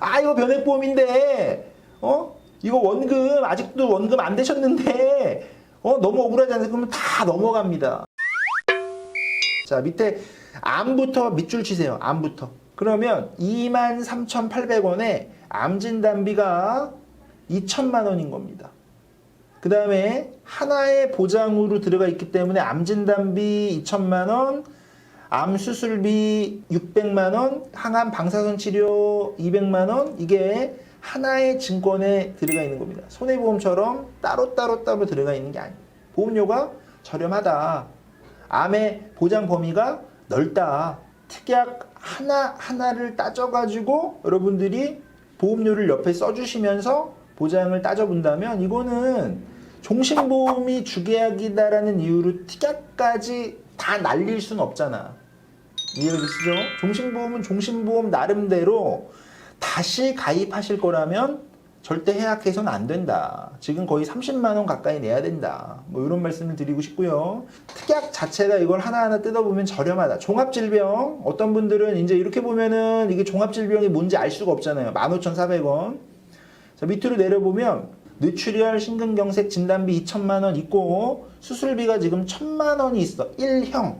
아 이거 변액보험인데 어 이거 원금 아직도 원금 안 되셨는데 어 너무 억울하지 않아요? 그러면 다 넘어갑니다. 자 밑에 암부터 밑줄 치세요. 암부터. 그러면 23,800원에 암 진단비가 2천만 원인 겁니다. 그 다음에 하나의 보장으로 들어가 있기 때문에 암 진단비 2천만 원, 암 수술비 600만 원, 항암 방사선 치료 200만 원 이게 하나의 증권에 들어가 있는 겁니다. 손해보험처럼 따로 따로 따로 들어가 있는 게 아니에요. 보험료가 저렴하다. 암의 보장 범위가 넓다. 특약 하나 하나를 따져가지고 여러분들이 보험료를 옆에 써주시면서 보장을 따져본다면 이거는 종신보험이 주계약이다라는 이유로 특약까지 다 날릴 수는 없잖아. 이해가 되시죠? 종신보험은 종신보험 나름대로 다시 가입하실 거라면 절대 해약해서는 안 된다. 지금 거의 30만 원 가까이 내야 된다. 뭐 이런 말씀을 드리고 싶고요. 특약 자체가 이걸 하나하나 뜯어보면 저렴하다. 종합질병 어떤 분들은 이제 이렇게 보면은 이게 종합질병이 뭔지 알 수가 없잖아요. 15,400원. 자 밑으로 내려보면 뇌출혈 심근경색 진단비 2천만 원 있고 수술비가 지금 1천만 원이 있어. 1형.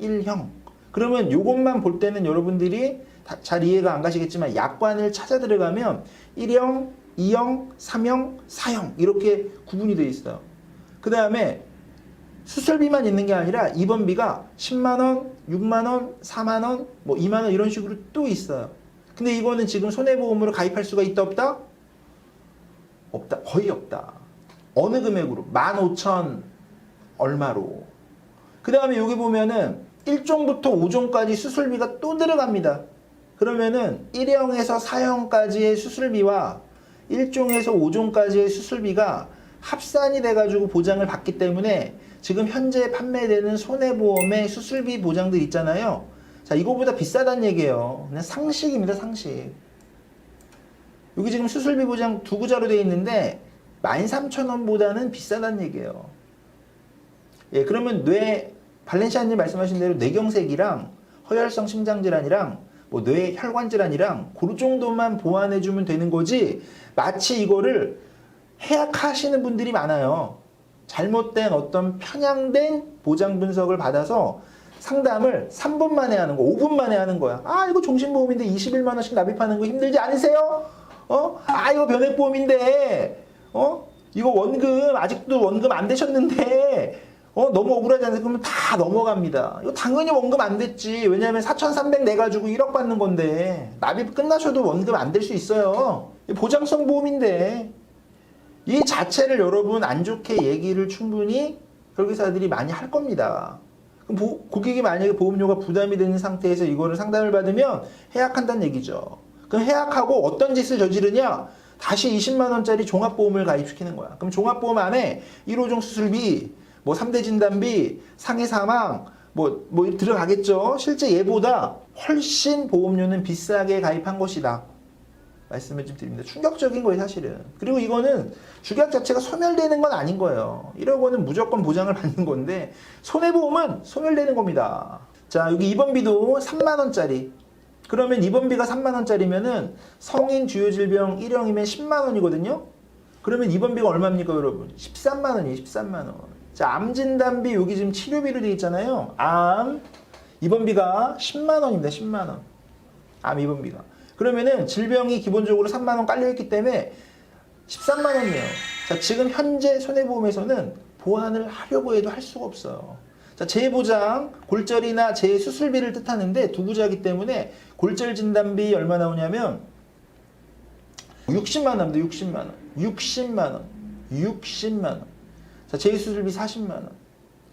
1형. 그러면 요것만 볼 때는 여러분들이 다- 잘 이해가 안 가시겠지만 약관을 찾아 들어가면 1형, 2형, 3형, 4형 이렇게 구분이 되어 있어요. 그 다음에 수술비만 있는 게 아니라 입원비가 10만 원, 6만 원, 4만 원, 뭐 2만 원 이런 식으로 또 있어요. 근데 이거는 지금 손해보험으로 가입할 수가 있다 없다? 없다. 거의 없다. 어느 금액으로? 15,000 얼마로. 그 다음에 여기 보면은 1종부터 5종까지 수술비가 또 들어갑니다. 그러면은 1형에서 4형까지의 수술비와 1종에서 5종까지의 수술비가 합산이 돼가지고 보장을 받기 때문에 지금 현재 판매되는 손해보험의 수술비 보장들 있잖아요. 자, 이거보다 비싸다는 얘기예요. 그냥 상식입니다, 상식. 여기 지금 수술비 보장 두 구자로 되어 있는데 13,000원보다는 비싸다는 얘기예요. 예, 그러면 뇌 발렌시아님 말씀하신 대로 뇌경색이랑 허혈성 심장 질환이랑 뭐 뇌 혈관 질환이랑 그 정도만 보완해 주면 되는 거지 마치 이거를 해약하시는 분들이 많아요. 잘못된 어떤 편향된 보장 분석을 받아서 상담을 3분 만에 하는 거, 5분 만에 하는 거야. 아, 이거 종신보험인데 21만 원씩 납입하는 거 힘들지 않으세요? 어? 아, 이거 변액보험인데, 어? 이거 원금, 아직도 원금 안 되셨는데, 어, 너무 억울하지 않아요? 그러면 다 넘어갑니다. 이거 당연히 원금 안 됐지. 왜냐하면 4,300 내가지고 1억 받는 건데, 납입 끝나셔도 원금 안 될 수 있어요. 보장성 보험인데, 이 자체를 여러분 안 좋게 얘기를 충분히 설계사들이 많이 할 겁니다. 보- 고객이 만약에 보험료가 부담이 되는 상태에서 이거를 상담을 받으면 해약한다는 얘기죠. 그럼 해약하고 어떤 짓을 저지르냐? 다시 20만 원짜리 종합보험을 가입시키는 거야. 그럼 종합보험 안에 1호종 수술비, 뭐 3대 진단비, 상해 사망, 뭐, 뭐 들어가겠죠. 실제 얘보다 훨씬 보험료는 비싸게 가입한 것이다. 말씀을 좀 드립니다. 충격적인 거예요, 사실은. 그리고 이거는 주계약 자체가 소멸되는 건 아닌 거예요. 1억 원은 무조건 보장을 받는 건데 손해보험은 소멸되는 겁니다. 자, 여기 입원비도 3만 원짜리. 그러면 입원비가 3만 원짜리면은 성인 주요 질병 1형이면 10만 원이거든요. 그러면 입원비가 얼마입니까, 여러분? 13만 원이에요, 13만 원. 자, 암 진단비 여기 지금 치료비로 되어 있잖아요. 암 입원비가 10만 원입니다, 10만 원. 암 입원비가. 그러면은 질병이 기본적으로 3만 원 깔려 있기 때문에 13만 원이에요. 자, 지금 현재 손해보험에서는 보완을 하려고 해도 할 수가 없어요. 자, 재보장, 골절이나 재수술비를 뜻하는데 두 구자이기 때문에 골절 진단비 얼마 나오냐면 60만 원 나옵니다. 60만 원. 60만 원. 60만 원. 자, 재수술비 40만 원.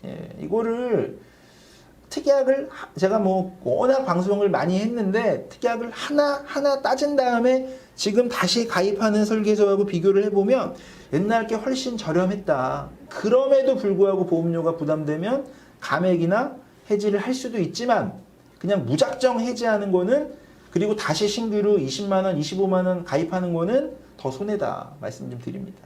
예, 이거를 특약을 하- 제가 뭐 워낙 방송을 많이 했는데 특약을 하나 하나 따진 다음에 지금 다시 가입하는 설계서하고 비교를 해보면 옛날 게 훨씬 저렴했다. 그럼에도 불구하고 보험료가 부담되면 감액이나 해지를 할 수도 있지만 그냥 무작정 해지하는 거는 그리고 다시 신규로 20만 원, 25만 원 가입하는 거는 더 손해다 말씀 좀 드립니다.